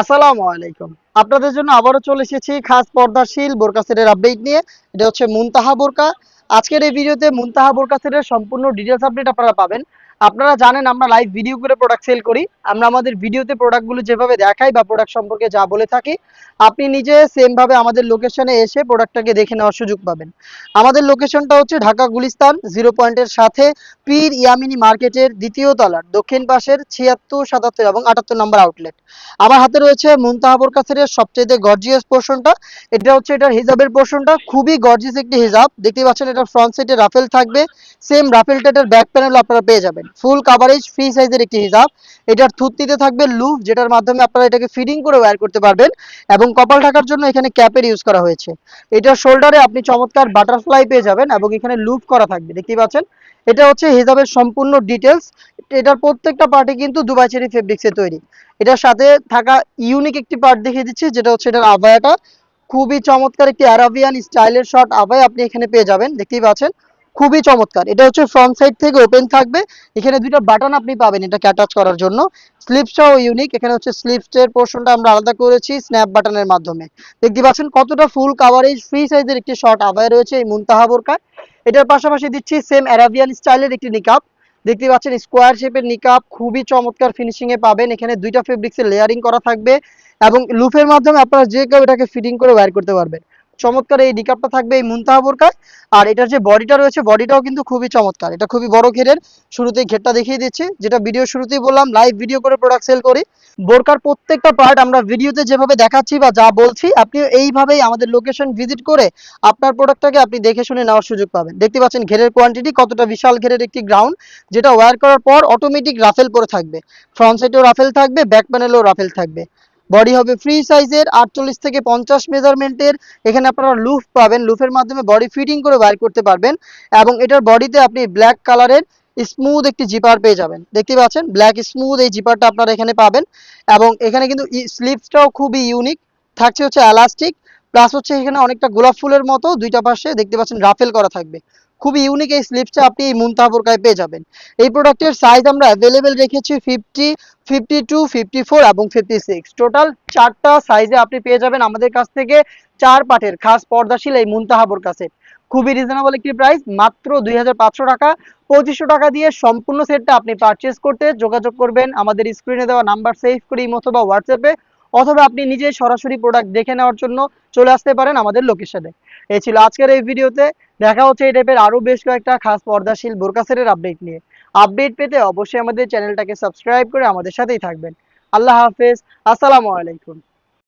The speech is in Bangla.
আসসালামু আলাইকুম। আপনাদের জন্য আবারও চলে এসেছি খাস পর্দাশীল বোরকা সেটের আপডেট নিয়ে। এটা হচ্ছে মুনতাহা বোরকা। আজকের এই ভিডিওতে মুনতাহা বোরকা সেটের সম্পূর্ণ ডিটেলস আপডেট আপনারা পাবেন। আপনারা জানেন আমরা লাইভ ভিডিও করে প্রোডাক্ট সেল করি, আমরা আমাদের ভিডিওতে প্রোডাক্টগুলো যেভাবে দেখাই বা প্রোডাক্ট সম্পর্কে যা বলে থাকি, আপনি নিজে সেম ভাবে আমাদের লোকেশনে এসে প্রোডাক্টটাকে দেখে নেওয়ার সুযোগ পাবেন। আমাদের লোকেশনটা হচ্ছে ঢাকা গুলিস্তান জিরো পয়েন্টের সাথে পীর ইয়ামিনী মার্কেটের দ্বিতীয় তলার, দক্ষিণ পাশের ছিয়াত্তর, সাতাত্তর এবং আটাত্তর নম্বর আউটলেট আমার হাতে রয়েছে মুনতাহাবুর কাছের সবচেয়ে গর্জিয়াস পোর্শনটা এটা হচ্ছে এটার হিজাবের পোর্শনটা খুবই গর্জিয়াস একটি হিজাব। দেখতে পাচ্ছেন এটা ফ্রন্ট সাইডে রাফেল থাকবে। সেম রাফেলটা এটার ব্যাক প্যানেল আপনারা পেয়ে যাবেন। ফুল কাভারেজ ফ্রি সাইজের একটি হিজাব। এটার থুতনিতে থাকবে লুফ যেটার মাধ্যমে আপনারা এটাকে ফিডিং করে ওয়্যার করতে পারবেন এবং কপাল ঢাকার জন্য এখানে ক্যাপের ইউজ করা হয়েছে। এটার শোল্ডারে আপনি চমৎকার বাটারফ্লাই পেয়ে যাবেন এবং এখানে লুপ করা থাকবে, দেখতেই পাচ্ছেন? এটা হচ্ছে হিজাবের সম্পূর্ণ ডিটেলস এটার প্রত্যেকটা পার্টি কিন্তু দুবাই চেরি ফেব্রিক্সে তৈরি। এটার সাথে থাকা ইউনিক একটি পার্ট দেখিয়ে দিচ্ছি, যেটা হচ্ছে এটার আভায়াটা। খুবই চমৎকার একটি অ্যারাবিয়ান স্টাইলের শর্ট আভায় আপনি এখানে পেয়ে যাবেন, দেখতেই পাচ্ছেন? খুবই চমৎকার। এটা হচ্ছে ফ্রন্ট সাইড থেকে ওপেন থাকবে। এখানে দুইটা বাটন আপনি পাবেন এটাকে অ্যাটাচ করার জন্য। স্লিপসটাও ইউনিক এখানে হচ্ছে স্লিপসের পোর্শনটা আমরা আলাদা করেছি স্ন্যাপ বাটনের মাধ্যমে। দেখতে পাচ্ছেন কতটা ফুল কাভারেজ ফ্রি সাইজের একটি শর্ট আভায় রয়েছে এই মুনতাহা বোরকায় এটার পাশাপাশি দিচ্ছি সেম অ্যারাবিয়ান স্টাইলের একটি নিকাপ দেখতে পাচ্ছেন স্কোয়ার শেপের নিকাপ খুবই চমৎকার ফিনিশিং এ পাবেন। এখানে দুইটা ফেব্রিক্সের লেয়ারিং করা থাকবে এবং লুফের মাধ্যমে আপনারা যে কেউ এটাকে ফিটিং করে ওয়্যার করতে পারবেন। চমৎকার এই নিকাপটা থাকবে এই মুনতাহা বোরকায় আর এটার যে বডিটা রয়েছে বডিটাও কিন্তু খুবই চমৎকার। এটা খুবই বড় ঘেরের। শুরুতেই ঘেরটা দেখিয়ে দিচ্ছি। যেটা ভিডিও শুরুতেই বললাম লাইভ ভিডিও করে প্রোডাক্ট সেল করি। বোরকার প্রত্যেকটা পার্ট আমরা ভিডিওতে যেভাবে দেখাচ্ছি বা যা বলছি, আপনি এইভাবেই আমাদের লোকেশন ভিজিট করে আপনার প্রোডাক্টটাকে আপনি দেখে শুনে নেওয়ার সুযোগ পাবেন। দেখতে পাচ্ছেন ঘেরের কোয়ান্টিটি কতটা বিশাল ঘেরের একটি গ্রাউন্ড যেটা ওয়্যার করার পর অটোমেটিক রাফেল পরে থাকবে। ফ্রন্ট সাইডেও রাফেল থাকবে ব্যাক প্যানেলেও রাফেল থাকবে। বডি হবে ফ্রি সাইজের আটচল্লিশ থেকে পঞ্চাশ মেজারমেন্টের এখানে আপনারা লুফ পাবেন লুফের মাধ্যমে বডি ফিটিং করে বাইর করতে পারবেন। এবং এটার বডিতে আপনি ব্ল্যাক কালারের স্মুথ একটি জিপার পেয়ে যাবেন। দেখতে পাচ্ছেন? ব্ল্যাক স্মুথ এই জিপারটা আপনারা এখানে পাবেন। এবং এখানে কিন্তু স্লিপসটাও খুবই ইউনিক থাকছে হচ্ছে এলাস্টিক প্লাস হচ্ছে এখানে অনেকটা গোলাপ ফুলের মতো, দুইটা পাশে দেখতে পাচ্ছেন রাফেল করা থাকবে। খুবই ইউনিক এই স্লিপসটা আপনি এই মুনতাহা বোরকায় পেয়ে যাবেন। এই প্রোডাক্টের সাইজ আমরা অ্যাভেলেবেল রেখেছি fifty fifty two fifty four এবং ফিফটি সিক্স টোটাল চারটা সাইজে আপনি পেয়ে যাবেন আমাদের কাছ থেকে চার পাটের খাস পর্দাশীল এই মুনতাহা সেট খুবই রিজনেবল একটি প্রাইস মাত্র দুই হাজার পাঁচশো টাকা। পঁচিশশো টাকা দিয়ে সম্পূর্ণ সেটটা আপনি পারচেস করতে যোগাযোগ করবেন। আমাদের স্ক্রিনে দেওয়া নাম্বার সেভ করে অথবা হোয়াটসঅ্যাপে অথবা আপনি নিজে সরাসরি প্রোডাক্ট দেখে নেওয়ার জন্য চলে আসতে পারেন আমাদের লোকেশনে এই ছিল আজকের এই ভিডিওতে। দেখা হচ্ছে এই টাইপের আরও বেশ কয়েকটা খাস পর্দাশীল বোরকাসের আপডেট নিয়ে। আপডেট পেতে অবশ্যই আমাদের চ্যানেলটাকে সাবস্ক্রাইব করে আমাদের সাথেই থাকবেন। আল্লাহ হাফেজ, আসসালামু আলাইকুম।